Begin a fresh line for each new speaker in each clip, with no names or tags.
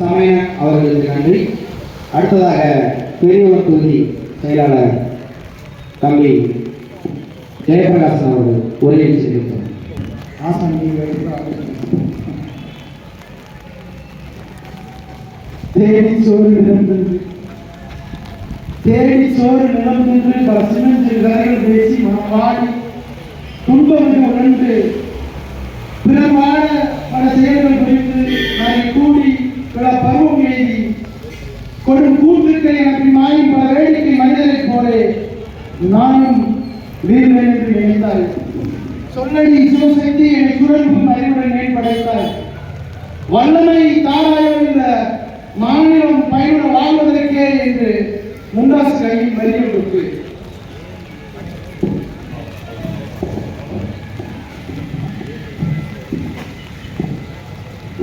சமயன் அவர்களுக்கு நன்றி. அடுத்ததாக பெரியவர் தொகுதி செயலாளர் தம்பி ஜெயபிரகாசன் அவர்கள் உரையை செய்திருக்கிறார்.
தேடி சோறு நிலந்தது தேடி சோறு நிலந்தது பல சின்னஞ்சிறு கதைகள் பேசி மனம் வாடி துன்பங்கள் உணர்ந்து பிறர் வாழ பல செயல்கள் வீரன் என்று நினைத்தாய். சொல்லடி சிவசக்தி என்னை சுழல்வும் அறிவுடன் ஏன் படைத்தாய் வல்லமை தாராயோ இந்த மாநிலம் பயனுட வாழ்வதற்கே என்று முண்டாசு கையில் வரிகள் கொடுத்து.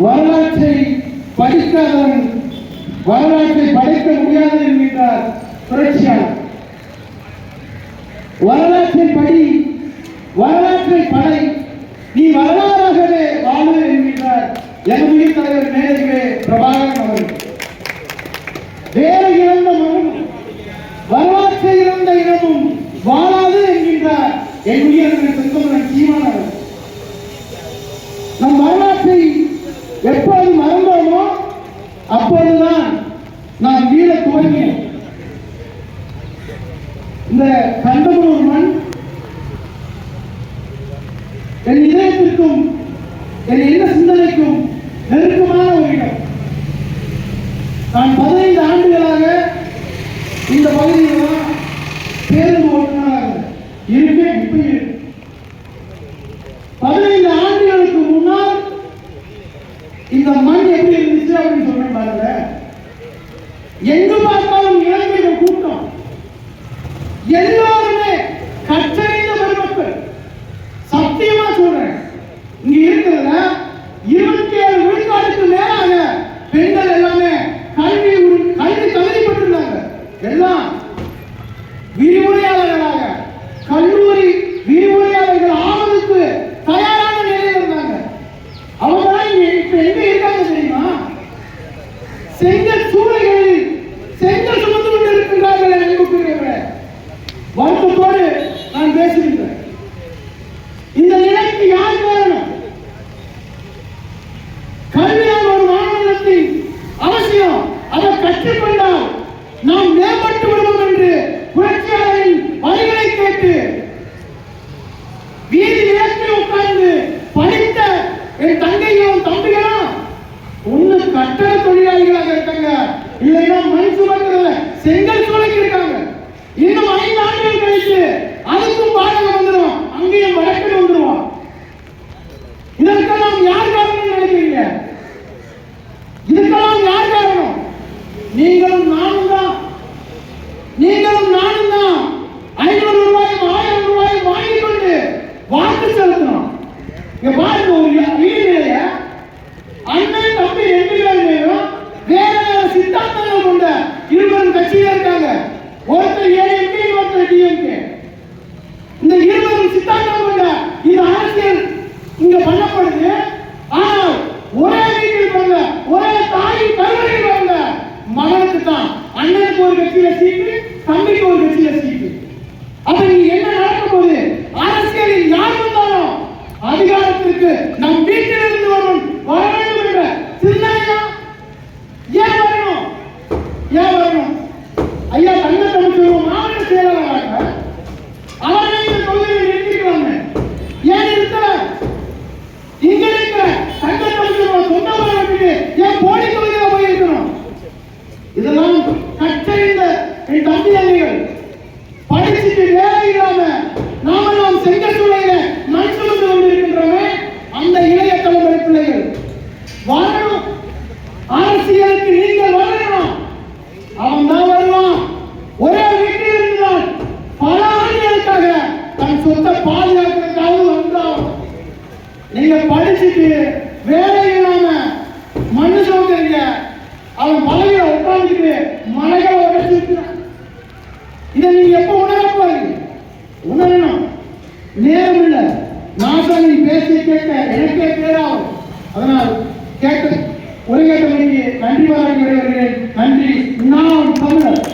வரலாற்றை படிக்காதவன் வரலாற்றை படைக்க முடியாது என்கின்றார் புரட்சியாளர். வரலாற்றை படி வரலாற்றை படை. நீ வரலாறாகவே வாழ என்கின்றார் எம்முடைய தலைவர் மேலே பிரபாகரன் அவர்கள். வேறு இறந்த மகனும் வரலாற்றை இறந்த இனமும் வாழாது என்கின்றார். என் உயர்ந்த செந்தமரன் சீமான் அவர்கள். நம் வரலாற்றை எப்போது மறந்தோமோ அப்போதுதான் நான் வீழ துவங்கினோம். இந்த கண்டமனூர் நான் பதினைந்து ஆண்டுகளாக செங்கல் சூளைக்கு இருக்காங்க. இன்னும் ஐந்து ஆண்டுகள் கழித்து அதுக்கும் பாடகம் வந்துடும் அங்கேயும் வழக்கு வந்துடுவான் இதற்கெல்லாம் யார் காரணம் நினைக்கிறீங்க? இதுக்கெல்லாம் யார் காரணம்? நீங்களும் நானும் தான். நீங்களும் நானும் தான். ஐநூறு ரூபாயும் ஆயிரம் ரூபாயும் வாங்கி கொண்டு வாக்கு செலுத்தணும். இங்க பாருங்க ஒரு வீடு நிலைய அண்ணன் தம்பி ரெண்டு பேரும் வேற வேற சித்தாந்தங்கள் கொண்ட இருவரும் கட்சியில இருக்காங்க. ஒருத்தர் ஏஎம்கே ஒருத்தர் டிஎம்கே இந்த இருவரும் சித்தாந்தம் கொண்ட இது அரசியல் இங்க பண்ணப்படுது. ஆனால் ஒரே வீட்டில் பிறந்த ஒரே தாய் கருவறையில் பிறந்த மகனுக்கு தான் அண்ணனுக்கு ஒரு கட்சியில சீட்டு தம்பிக்கு ஒரு கட்சியில சீட்டு. படிச்சுட்டு வேலை இல்லாம மண்ணு சோதரிய அவன் பதவியில உட்கார்ந்துட்டு மலைகளை உடைச்சிருக்கிறான் இதை நீங்க எப்ப உணர போறீங்க உணரணும். நேரம் இல்ல. நாசம் நீ பேசி கேட்க எனக்கே பேராகும் அதனால் கேட்க ஒரு நன்றி மணிக்கு நன்றி. நாம் தமிழர்.